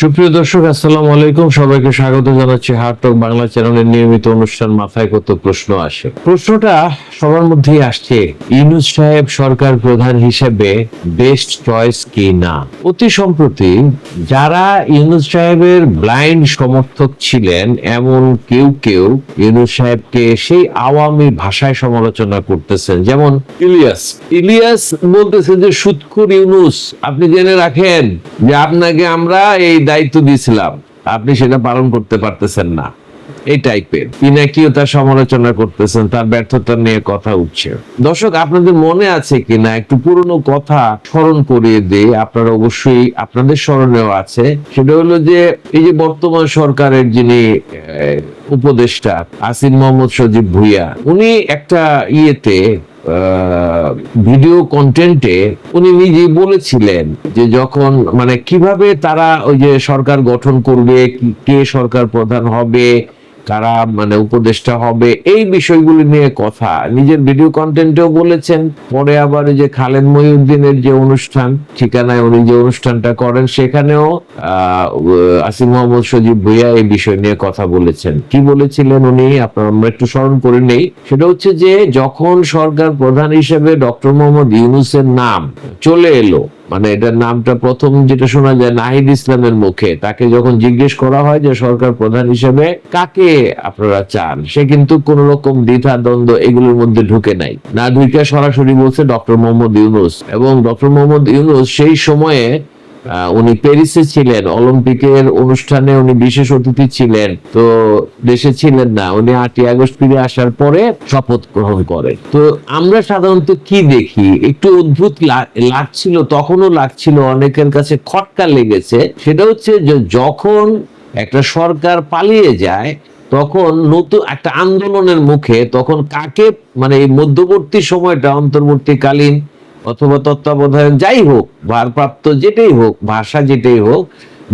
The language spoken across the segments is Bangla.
সুপ্রিয় দর্শক, আসসালামু আলাইকুম। সবাইকে স্বাগত জানাচ্ছি হার্টক বাংলা চ্যানেলের নিয়মিত অনুষ্ঠান মাথায় কত প্রশ্ন আসে? প্রশ্নটা সবার মধ্যেই আসছে। ইউনুস সাহেব সরকার প্রধান হিসেবে বেস্ট চয়েস কি না অতি সম্প্রতি যারা ইউনুস সাহেবের ব্লাইন্ড সমর্থক ছিলেন, এমন কেউ কেউ ইউনুস সাহেবকে সেই আওয়ামী ভাষায় সমালোচনা করতেছেন। যেমন ইলিয়াস। ইলিয়াস বলতেছে যে সুৎখুর ইউনুস, আপনি জেনে রাখেন যে আপনাকে আমরা এই দায়িত্ব দিয়েছিলাম, আপনি সেটা পালন করতে পারতেছেন না। এই টাইপের পিনাকিও তার সমালোচনা করতেছেন, তার ব্যর্থতা নিয়ে কথা উঠছে। দর্শক, আপনাদের মনে আছে কিনা? একটু পুরনো কথা স্মরণ করিয়ে দিই। আপনারা অবশ্যই আপনাদের স্মরণেও আছে। সেটা হলো যে, এই যে বর্তমান সরকারের যিনি উপদেষ্টা, আসিন মোহাম্মদ সজীব ভুইয়া, উনি একটা ইয়েতে ভিডিও কন্টেন্টে উনি নিজেই বলেছিলেন যে যখন মানে কীভাবে তারা ওই যে সরকার গঠন করবে কে সরকার প্রধান হবে কারা মানে উপদেষ্টা হবে, এই বিষয়গুলি নিয়ে কথা। নিজের ভিডিও কন্টেন্টেও বলেছেন, পরে আবার যে খালেদ মহিউদ্দিনের যে অনুষ্ঠান, ঠিকানায় উনি যে অনুষ্ঠানটা করেন, সেখানেও আসিম মোহাম্মদ সজীব ভুইয়া এই বিষয় নিয়ে কথা বলেছেন। কি বলেছিলেন উনি? আপনার আমরা একটু স্মরণ করে নেই। সেটা হচ্ছে যে, যখন সরকার প্রধান হিসেবে ডক্টর মোহাম্মদ ইউনুসের নাম চলে এলো মানে এটার নামটা প্রথম যেটা শোনা যায়, নাহিদ ইসলামের মুখে। তাকে যখন জিজ্ঞেস করা হয় যে সরকার প্রধান হিসেবে কাকে আপনারা চান, সে কিন্তু কোন রকম দ্বিধা, দ্বন্দ্ব এগুলোর মধ্যে ঢুকে নাই। না ঢুকে সরাসরি বলছে ডক্টর মোহাম্মদ ইউনুস। এবং ডক্টর মোহাম্মদ ইউনুস সেই সময়ে উনি প্যারিসে ছিলেন, অলিম্পিকের অনুষ্ঠানে উনি বিশেষ অতিথি ছিলেন। তো দেশে ছিলেন না, উনি আটই আগস্ট ফিরে আসার পরে শপথ গ্রহণ করেন তো আমরা সাধারণত কি দেখি? একটু অদ্ভুত লাগছিল, তখনও লাগছিল, অনেকের কাছে খটকা লেগেছে। সেটা হচ্ছে যে যখন একটা সরকার পালিয়ে যায়, তখন নতুন একটা আন্দোলনের মুখে, তখন কাকে মানে এই মধ্যবর্তী সময়টা অন্তর্বর্তীকালীন অথবা তত্ত্বাবধায়ক যাই হোক, ভারপ্রাপ্ত যেটাই হোক, ভাষা যেটাই হোক,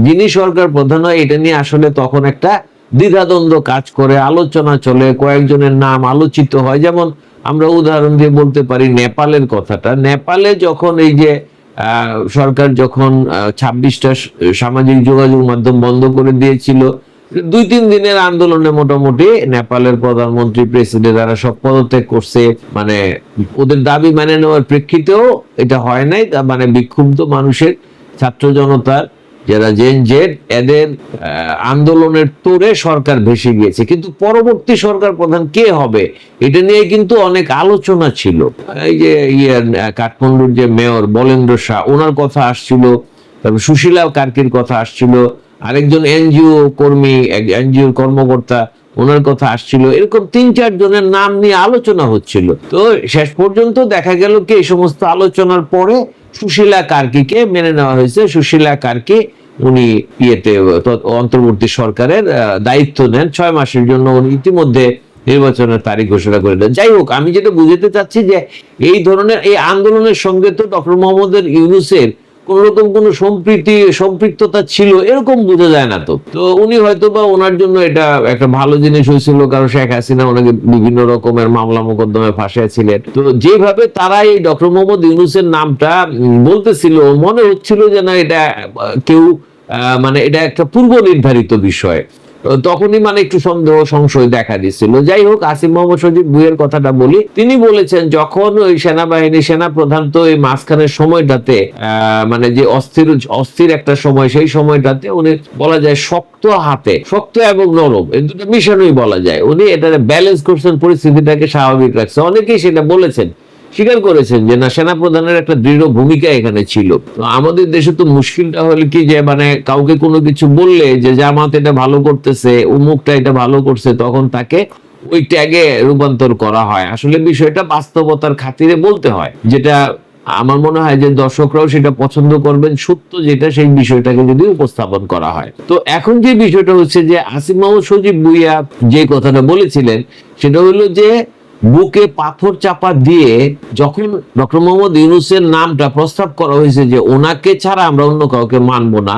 যিনি সরকার প্রধান হয়, এটা নিয়ে আসলে তখন একটা দ্বিধাদ্বন্দ্ব কাজ করে, আলোচনা চলে, কয়েকজনের নাম আলোচিত হয়। যেমন আমরা উদাহরণ দিয়ে বলতে পারি নেপালের কথাটা। নেপালে যখন এই যে সরকার যখন ছাব্বিশটা সামাজিক যোগাযোগ মাধ্যম বন্ধ করে দিয়েছিল দুই তিন দিনের আন্দোলনে মোটামুটি নেপালের প্রধানমন্ত্রী, প্রেসিডেন্ট তারা সব পদত্যাগ করছে মানে ওদের দাবি মানে নেওয়ার প্রেক্ষিতেও এটা হয় নাই। মানে বিক্ষুব্ধ মানুষের, ছাত্র জনতার, যারা জেন জেড এদের আন্দোলনের তোরে সরকার ভেসে গিয়েছে। কিন্তু পরবর্তী সরকার প্রধান কে হবে, এটা নিয়ে কিন্তু অনেক আলোচনা ছিল। এই যে ইয়ে কাঠমান্ডুর যে মেয়র বলেন্দ্র শাহ, ওনার কথা আসছিল, তারপর সুশীলা কার্কির কথা আসছিল আরেকজন এনজিও কর্মী এনজিওর কর্মকর্তা, ওনার কথা আসছিল। এরকম তিন, চার জনের নাম নিয়ে আলোচনা হচ্ছিল। তো শেষ পর্যন্ত দেখা গেল কি, এই সমস্ত আলোচনার পরে সুশীলা কার্কিকে মেনে নেওয়া হয়েছে। সুশীলা কার্কি, উনি ইয়েতে অন্তর্বর্তী সরকারের দায়িত্ব নেন। ছয় মাসের জন্য উনি ইতিমধ্যে নির্বাচনের তারিখ ঘোষণা করে দেন। যাই হোক, আমি যেটা বুঝাতে চাচ্ছি যে, এই ধরনের, এই আন্দোলনের সঙ্গে তো ডক্টর মোহাম্মদের ইউনুসের কোন কোনো সম্প্রীতি, সম্পৃক্ততা ছিল, এরকম বোঝা যায় না তো। তো উনি হয়তো বা ওনার জন্য এটা একটা ভালো জিনিস হয়েছিল, কারণ শেখ হাসিনা ওনাকে বিভিন্ন রকমের মামলা মোকদ্দমায় ফাঁসিয়েছিলেন তো যেভাবে তারা এই ডক্টর মোহাম্মদ ইউনুসের নামটা বলতেছিল, মনে হচ্ছিল যে না, এটা কেউ মানে এটা একটা পূর্ব নির্ধারিত বিষয়। তখনই মানে একটু সন্দেহ, সংশয় দেখা দিচ্ছিল। যাই হোক আসিম মোহাম্মদ সজিব বুয়ের কথাটা বলি। তিনি বলেছেন, যখন ওই সেনাবাহিনী সেনা প্রধান তো এই মাঝখানের সময়টাতে মানে যে অস্থির অস্থির একটা সময়, সেই সময়টাতে উনি বলা যায় শক্ত হাতে, শক্ত এবং নরম, এই দুটো মিশনই বলা যায়। উনি এটা ব্যালেন্স করছেন, পরিস্থিতিটাকে স্বাভাবিক রাখছে। অনেকেই সেটা বলেছেন। স্বীকার করেছেন যে, না সেনা প্রধানের একটা দৃঢ় ভূমিকা এখানে ছিল। তো আমাদের দেশে তো মুশকিলটা হলো কি যে মানে কাউকে কোনো কিছু বললে যে, জামাত এটা ভালো করতেছে, উমুকটা এটা ভালো করছে, তখন তাকে ওই ট্যাগে রূপান্তর করা হয়। আসলে বিষয়টা বাস্তবতার খাতিরে বলতে হয়। যেটা আমার মনে হয় যে, দর্শকরাও সেটা পছন্দ করবেন, সত্য যেটা, সেই বিষয়টাকে যদি উপস্থাপন করা হয়। তো এখন যে বিষয়টা হচ্ছে যে, আসিম সজীব ভুইয়া যে কথাটা বলেছিলেন, সেটা হলো যে বুকে পাথর চাপা দিয়ে যখন ডক্টর মোহাম্মদ ইউনুসের নামটা প্রস্তাব করা হয়েছে যে ওনাকে ছাড়া আমরা অন্য কাউকে মানবো না,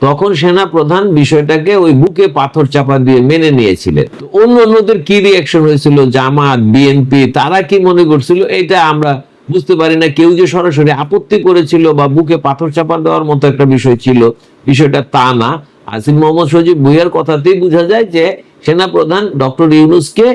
তখন সেনা প্রধান বিষয়টাকে ওই বুকে পাথর চাপা দিয়ে মেনে নিয়েছিলেন। অন্য অন্যদের কি রিয়াকশন হয়েছিল? জামাত বিএনপি তারা কি মনে করছিল? এটা আমরা বুঝতে পারি না। কেউ যে সরাসরি আপত্তি করেছিল বা বুকে পাথর চাপা দেওয়ার মতো একটা বিষয় ছিল, বিষয়টা তা না। আসিফ মোহাম্মদ সজিব ভুইয়ার কথাতেই বোঝা যায় যে সেনা প্রধান ডক্টর ইউনুসকে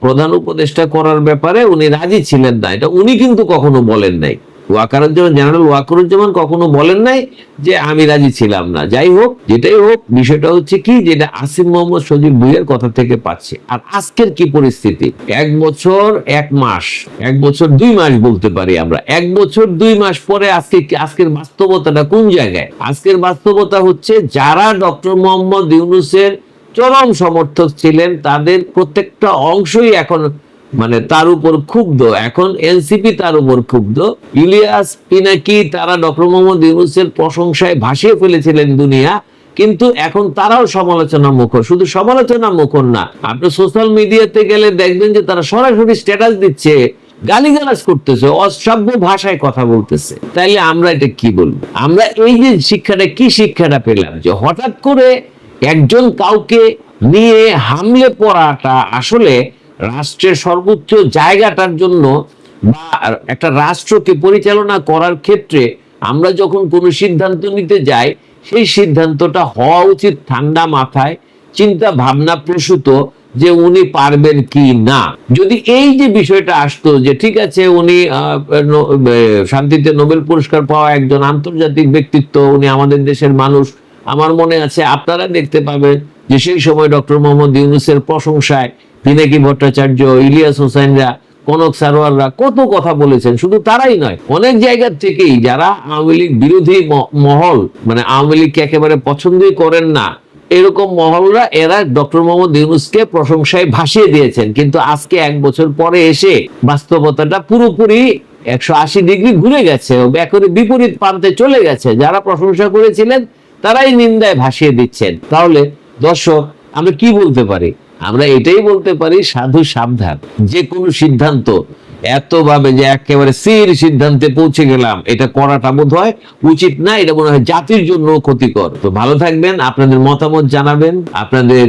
প্রধান উপদেষ্টা করার ব্যাপারে উনি রাজি ছিলেন না। এটা উনি কিন্তু কখনো বলেন নাই। ওয়াকারুজ্জামান জেনারেল ওয়াকারুজ্জামান কখনো বলেন নাই যে আমি রাজি ছিলাম না। যাই হোক, যেটাই হোক, বিষয়টা হচ্ছে কি, যেটা আসিফ মোহাম্মদ সজিব ভুইয়ের কথা থেকে পাচ্ছে। আর আজকের কি পরিস্থিতি? এক বছর, এক মাস, এক বছর, দুই মাস বলতে পারি আমরা। এক বছর, দুই মাস পরে আজকে আজকের বাস্তবতাটা কোন জায়গায়? আজকের বাস্তবতা হচ্ছে যারা ডক্টর মোহাম্মদ ইউনুসের চরম সমর্থক ছিলেন। তাদের প্রত্যেকটা অংশই এখন মানে তার উপর ক্ষুব্ধ। এখন এনসিপি তার উপর ক্ষুব্ধ। ইলিয়াস পিনাকি তারা ডক্টর মোহাম্মদ ইউনুসের প্রশংসায় ভাসিয়ে ফেলেছিলেন দুনিয়া। কিন্তু এখন তারাও সমালোচনা মুখর। শুধু সমালোচনা মুখর না, আপনি সোশ্যাল মিডিয়াতে গেলে দেখবেন যে তারা সরাসরি স্ট্যাটাস দিচ্ছে, গালিগালাজ করতেছে, অসভ্য ভাষায় কথা বলতেছে। তাইলে আমরা এটা কি বলব? আমরা এই যে শিক্ষাটা, কি শিক্ষাটা পেলাম? যে হঠাৎ করে একজন কাউকে নিয়ে হামলে পড়াটা আসলে রাষ্ট্রের সর্বোচ্চ জায়গাটার জন্য বা একটা রাষ্ট্রকে পরিচালনা করার ক্ষেত্রে আমরা যখন কোনো সিদ্ধান্ত নিতে যাই, সেই সিদ্ধান্তটা হওয়া উচিত ঠান্ডা মাথায়, চিন্তা ভাবনা প্রসূত যে উনি পারবেন কি না। যদি এই যে বিষয়টা আসতো যে ঠিক আছে উনি শান্তিতে নোবেল পুরস্কার পাওয়া একজন আন্তর্জাতিক ব্যক্তিত্ব, উনি আমাদের দেশের মানুষ আমার মনে আছে আপনারা দেখতে পাবেন যে সেই সময় ডক্টর মোহাম্মদ ইউনুসের প্রশংসায় পিনাকি ভট্টাচার্য, ইলিয়াস হোসেনরা কনক সারোয়াররা কত কথা বলেছেন। শুধু তারাই নয়, অনেক জায়গার থেকেই যারা আওয়ামী লীগ বিরোধী মহল মানে আওয়ামী লীগকে একেবারে পছন্দই করেন না, এরকম মহলরা এরা ডক্টর মোহাম্মদ ইউনুসকে প্রশংসায় ভাসিয়ে দিয়েছেন। কিন্তু আজকে এক বছর পরে এসে বাস্তবতাটা পুরোপুরি একশো আশি ডিগ্রি ঘুরে গেছে বিপরীত প্রান্তে চলে গেছে। যারা প্রশংসা করেছিলেন তারাই নিন্দায় ভাসিয়ে দিচ্ছেন। তাহলে দর্শক, আমরা কি বলতে পারি? আমরা এটাই বলতে পারি, সাধু সাবধান। যে কোনো সিদ্ধান্ত এত ভাবে যে একেবারে স্থির সিদ্ধান্তে পৌঁছে গেলাম, এটা করাটা বোধ হয় উচিত না, এটা মনে হয় জাতির জন্য ক্ষতিকর। তো ভালো থাকবেন, আপনাদের মতামত জানাবেন, আপনাদের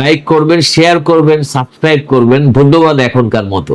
লাইক করবেন শেয়ার করবেন সাবস্ক্রাইব করবেন। ধন্যবাদ এখনকার মতো।